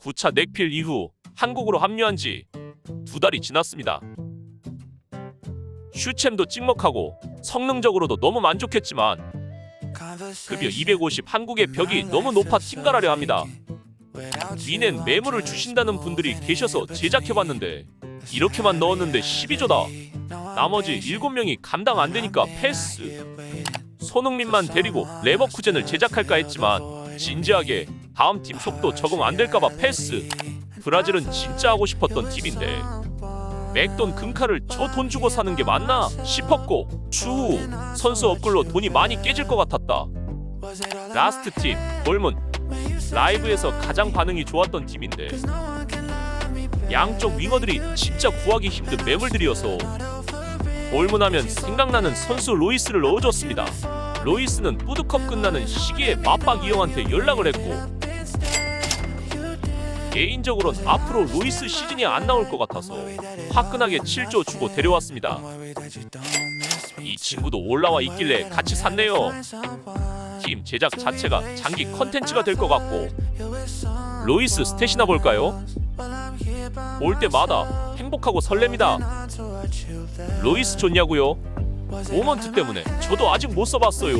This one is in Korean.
9차 넥필 이후 한국으로 합류한 지 두 달이 지났습니다. 슈챔도 찍먹하고 성능적으로도 너무 만족했지만 급여 250 한국의 벽이 너무 높아 팀갈하려 합니다. 위넨 매물을 주신다는 분들이 계셔서 제작해봤는데 이렇게만 넣었는데 12조다. 나머지 7명이 감당 안 되니까 패스. 손흥민만 데리고 레버쿠젠을 제작할까 했지만 진지하게 다음 팀 속도 적응 안 될까봐 패스. 브라질은 진짜 하고 싶었던 팀인데 맥돈 금카를 저 돈 주고 사는 게 맞나 싶었고 추후 선수 업글로 돈이 많이 깨질 것 같았다. 라스트 팀 볼문 라이브에서 가장 반응이 좋았던 팀인데 양쪽 윙어들이 진짜 구하기 힘든 매물들이어서 볼문하면 생각나는 선수 로이스를 넣어줬습니다. 로이스는 푸드컵 끝나는 시기에 맞박 이형한테 연락을 했고 개인적으론 앞으로 로이스 시즌이 안 나올 것 같아서 화끈하게 7조 주고 데려왔습니다. 이 친구도 올라와 있길래 같이 샀네요. 팀 제작 자체가 장기 컨텐츠가 될 것 같고 로이스 스탯이나 볼까요? 올 때마다 행복하고 설렙니다. 로이스 좋냐고요? 모먼트 때문에 저도 아직 못 써봤어요.